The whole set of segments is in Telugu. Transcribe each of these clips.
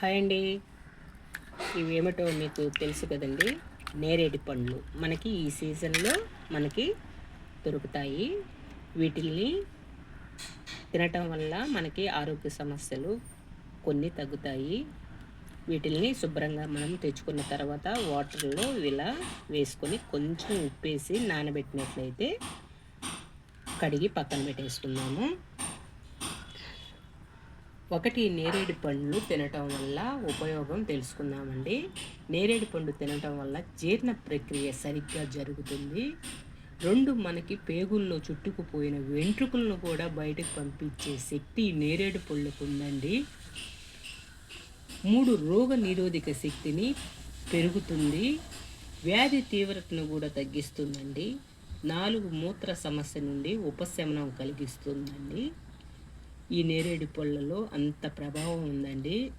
హాయ్ అండి. ఇవి ఏమిటో మీకు తెలుసు కదండి. నేరేడు పండ్లు. మనకి ఈ సీజన్లో మనకి దొరుకుతాయి. వీటిల్ని తినటం వల్ల మనకి ఆరోగ్య సమస్యలు కొన్ని తగ్గుతాయి. వీటిల్ని శుభ్రంగా మనం తెచ్చుకున్న తర్వాత వాటర్లో ఇలా వేసుకొని కొంచెం ఉప్పేసి నానబెట్టినట్లయితే కడిగి పక్కన పెట్టేసుకున్నాము ఒకటి నేరేడు పండ్లు తినటం వల్ల ఉపయోగం తెలుసుకుందామండి. నేరేడు పండు తినటం వల్ల జీర్ణ ప్రక్రియ సరిగ్గా జరుగుతుంది. రెండు మనకి పేగుల్లో చుట్టుకుపోయిన వెంట్రుకలను కూడా బయటకు పంపించే శక్తి నేరేడు పళ్ళకు ఉందండి. మూడు రోగ నిరోధక శక్తిని పెరుగుతుంది. వ్యాధి తీవ్రతను కూడా తగ్గిస్తుందండి. నాలుగు మూత్ర సమస్య నుండి ఉపశమనం కలిగిస్తుందండి. ఈ నేరేడు పళ్ళలో అంత ప్రభావం ఉందండి.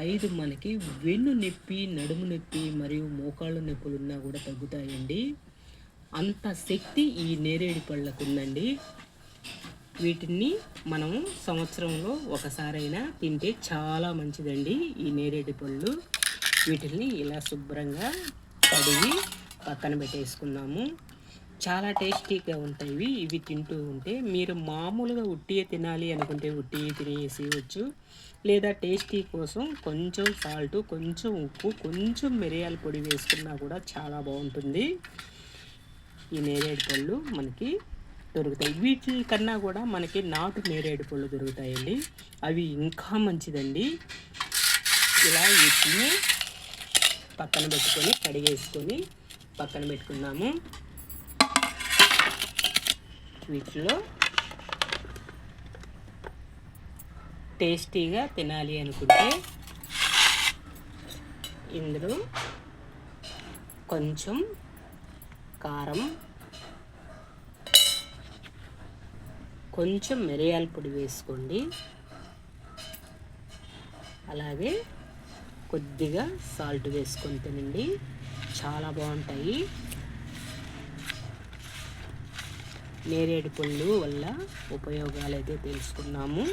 ఐదు మనకి వెన్ను నొప్పి నడుము నొప్పి మరియు మోకాళ్ళు నొప్పులు ఉన్నా కూడా తగ్గుతాయండి. అంత శక్తి ఈ నేరేడు పళ్ళకు ఉందండి. వీటిని మనం సంవత్సరంలో ఒకసారైనా తింటే చాలా మంచిదండి ఈ నేరేడు పళ్ళు. వీటిని ఇలా శుభ్రంగా కడిగి పక్కన పెట్టేసుకుందాము. చాలా టేస్టీగా ఉంటాయి. ఇవి తింటూ ఉంటే మీరు మామూలుగా ఉట్టియే తినాలి అనుకుంటే ఉట్టియే తినేసేయచ్చు లేదా టేస్టీ కోసం కొంచెం సాల్ట్ కొంచెం ఉప్పు కొంచెం మిరియాల పొడి వేసుకున్నా కూడా చాలా బాగుంటుంది. ఈ నేరేడు పళ్ళు మనకి దొరుకుతాయి. వీటి కన్నా కూడా మనకి నాటు నేరేడు పళ్ళు దొరుకుతాయండి. అవి ఇంకా మంచిదండి. ఇలా వీటిని పక్కన పెట్టుకొని కడిగేసుకొని పక్కన పెట్టుకున్నాము. వీటిలో టేస్టీగా తినాలి అనుకుంటే ఇందులో కొంచెం కారం కొంచెం మిరియాల పొడి వేసుకోండి. అలాగే కొద్దిగా సాల్ట్ వేసుకొని తినండి. చాలా బాగుంటాయి. నేరేడు పళ్ళు వల్ల ఉపయోగాలు అయితే తెలుసుకున్నాము.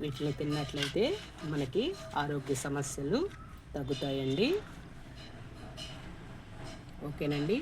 వీటిని తిన్నట్లయితే మనకి ఆరోగ్య సమస్యలు తగ్గుతాయండి. ఓకేనండి?